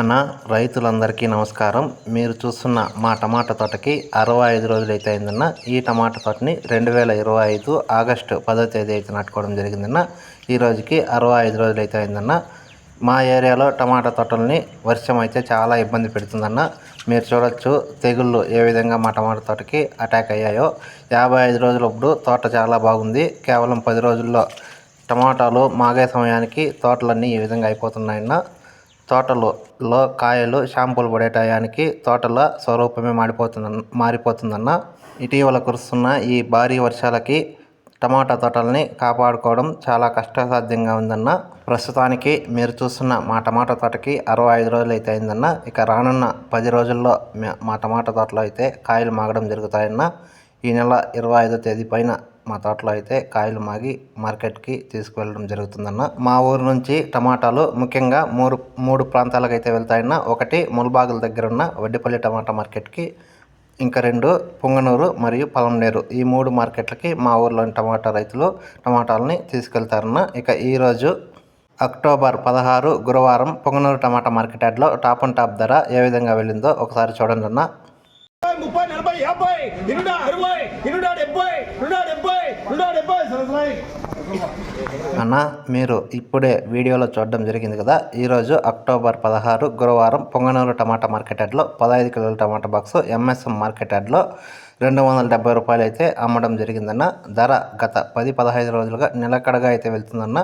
అన్న రైతులందరికీ నమస్కారం. మీరు చూస్తున్న మా టమాటా తోటకి అరవై ఐదు రోజులు అయితే అయిందన్న. ఈ టమాటా తోటని రెండు వేల ఇరవై ఐదు ఆగస్టు పదో తేదీ అయితే నాటుకోవడం జరిగిందన్న. ఈ రోజుకి అరవై ఐదు రోజులు అయితే అయిందన్న. మా ఏరియాలో టమాటా తోటల్ని వర్షం అయితే చాలా ఇబ్బంది పెడుతుందన్న. మీరు చూడొచ్చు తెగుళ్ళు ఏ విధంగా మా టమాటా తోటకి అటాక్ అయ్యాయో. యాభై ఐదు రోజులప్పుడు తోట చాలా బాగుంది. కేవలం పది రోజుల్లో టమాటాలు మాగే సమయానికి తోటలన్నీ ఈ విధంగా అయిపోతున్నాయన్న. తోటలలో కాయలు షాంపూలు పడే టయానికి తోటల స్వరూపమే మారిపోతుంద మారిపోతుందన్న. ఇటీవల కురుస్తున్న ఈ భారీ వర్షాలకి టమాటా తోటల్ని కాపాడుకోవడం చాలా కష్టసాధ్యంగా ఉందన్న. ప్రస్తుతానికి మీరు చూస్తున్న మా టమాటా తోటకి అరవై ఐదు రోజులు అయితే అయిందన్న ఇక రానున్న పది రోజుల్లో మా టమాటా తోటలో అయితే కాయలు మాగడం జరుగుతాయన్న. ఈ నెల ఇరవై ఐదో తేదీ పైన మా తోటలో అయితే కాయలు మాగి మార్కెట్కి తీసుకువెళ్ళడం జరుగుతుందన్న. మా ఊరు నుంచి టమాటాలు ముఖ్యంగా మూడు మూడు ప్రాంతాలకు అయితే వెళ్తాయన్న. ఒకటి ముల్బాగుల దగ్గర ఉన్న వడ్డిపల్లి టమాటా మార్కెట్కి ఇంకా రెండు పుంగనూరు మరియు పలంనేరు ఈ మూడు మార్కెట్లకి మా ఊర్లోని టమాటా రైతులు టమాటాలని తీసుకెళ్తారన్న. ఇక ఈరోజు అక్టోబర్ పదహారు గురువారం పొంగనూరు టమాటా మార్కెట్ యార్డ్లో టాప్ అండ్ టాప్ ధర ఏ విధంగా వెళ్ళిందో ఒకసారి చూడండి అన్న ముప్పై నలభై యాభై ఇరుడ అరవై ఇరుడ డెబ్బై ఇరుడ డెబ్బై ఇరుడ డెబ్బై సరస్వతి అన్న మీరు ఇప్పుడే వీడియోలో చూడడం జరిగింది కదా? ఈరోజు అక్టోబర్ పదహారు గురువారం పొంగనూరు టమాటా మార్కెట్ యార్డ్లో పదహైదు కిలోల టమాటా బాక్స్ ఎంఎస్ఎం మార్కెట్ యార్డ్లో రెండు వందల డెబ్బై రూపాయలు అయితే అమ్మడం జరిగిందన్న. ధర గత పది పదహైదు రోజులుగా నిలకడగా అయితే వెళ్తుందన్న.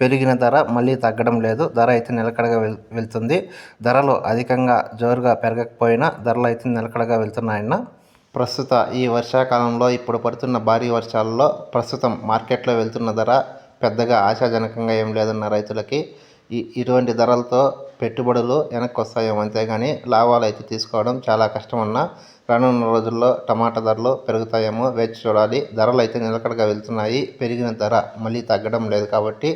పెరిగిన ధర మళ్ళీ తగ్గడం లేదు. ధర అయితే నిలకడగా వెళ్తుంది. ధరలు అధికంగా జోరుగా పెరగకపోయినా ధరలు అయితే నిలకడగా వెళ్తున్నాయన్న. ప్రస్తుత ఈ వర్షాకాలంలో ఇప్పుడు పడుతున్న భారీ వర్షాలలో ప్రస్తుతం మార్కెట్లో వెళ్తున్న ధర పెద్దగా ఆశాజనకంగా ఏం లేదన్న రైతులకి ఈ ఇటువంటి ధరలతో పెట్టుబడులు వెనక్కి వస్తాయేమో అంతేగాని లాభాలు అయితే తీసుకోవడం చాలా కష్టమన్న రానున్న రోజుల్లో టమాటా ధరలు పెరుగుతాయేమో వేచి చూడాలి. ధరలు అయితే నిలకడగా వెళ్తున్నాయి. పెరిగిన ధర మళ్ళీ తగ్గడం లేదు కాబట్టి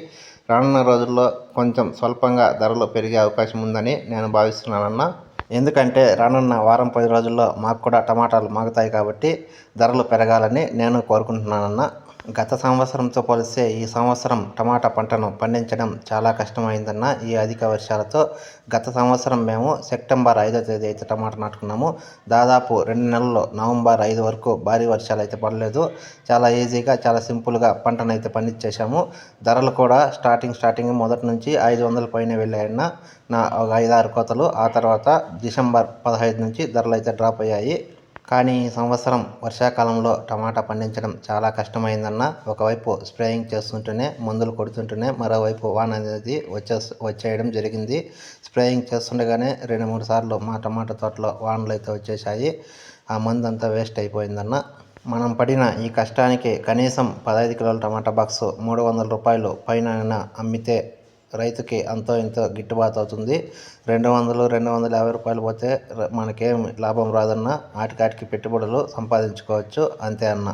రానున్న రోజుల్లో కొంచెం స్వల్పంగా ధరలు పెరిగే అవకాశం ఉందని నేను భావిస్తున్నానన్నా ఎందుకంటే రానున్న వారం పది రోజుల్లో మాకు కూడా టమాటాలు మాగుతాయి కాబట్టి ధరలు పెరగాలని నేను కోరుకుంటున్నానన్నా గత సంవత్సరంతో పోలిస్తే ఈ సంవత్సరం టమాటా పంటను పండించడం చాలా కష్టమైందన్న ఈ అధిక వర్షాలతో గత సంవత్సరం మేము సెప్టెంబర్ ఐదో తేదీ అయితే టమాటా నాటుకున్నాము. దాదాపు రెండు నెలల్లో నవంబర్ ఐదు వరకు భారీ వర్షాలు అయితే పడలేదు. చాలా ఈజీగా చాలా సింపుల్గా పంటను అయితే పండించేశాము. ధరలు కూడా స్టార్టింగ్ స్టార్టింగ్ మొదటి నుంచి ఐదు వందల పైన వెళ్ళాయన్న నా ఒక ఐదారు కోతలు. ఆ తర్వాత డిసెంబర్ పదహైదు నుంచి ధరలు అయితే డ్రాప్ అయ్యాయి. కానీ ఈ సంవత్సరం వర్షాకాలంలో టమాటా పండించడం చాలా కష్టమైందన్న ఒకవైపు స్ప్రేయింగ్ చేస్తుంటేనే మందులు కొడుతుంటేనే మరోవైపు వాన అనేది వచ్చే వచ్చేయడం జరిగింది. స్ప్రేయింగ్ చేస్తుండగానే రెండు మూడు సార్లు మా టమాటా తోటలో వానలు అయితే వచ్చేసాయి ఆ మందు అంతా వేస్ట్ అయిపోయిందన్న. మనం పడిన ఈ కష్టానికి కనీసం పదహైదు కిలోల టమాటా బాక్స్ మూడు వందల రూపాయలు పైన అమ్మితే రైతుకి అంతో ఇంతో గిట్టుబాటు అవుతుంది. రెండు వందలు రెండు వందల యాభై రూపాయలు పోతే మనకేం లాభం రాదన్న ఆటికాటికి పెట్టుబడులు సంపాదించుకోవచ్చు. అంతే అన్న.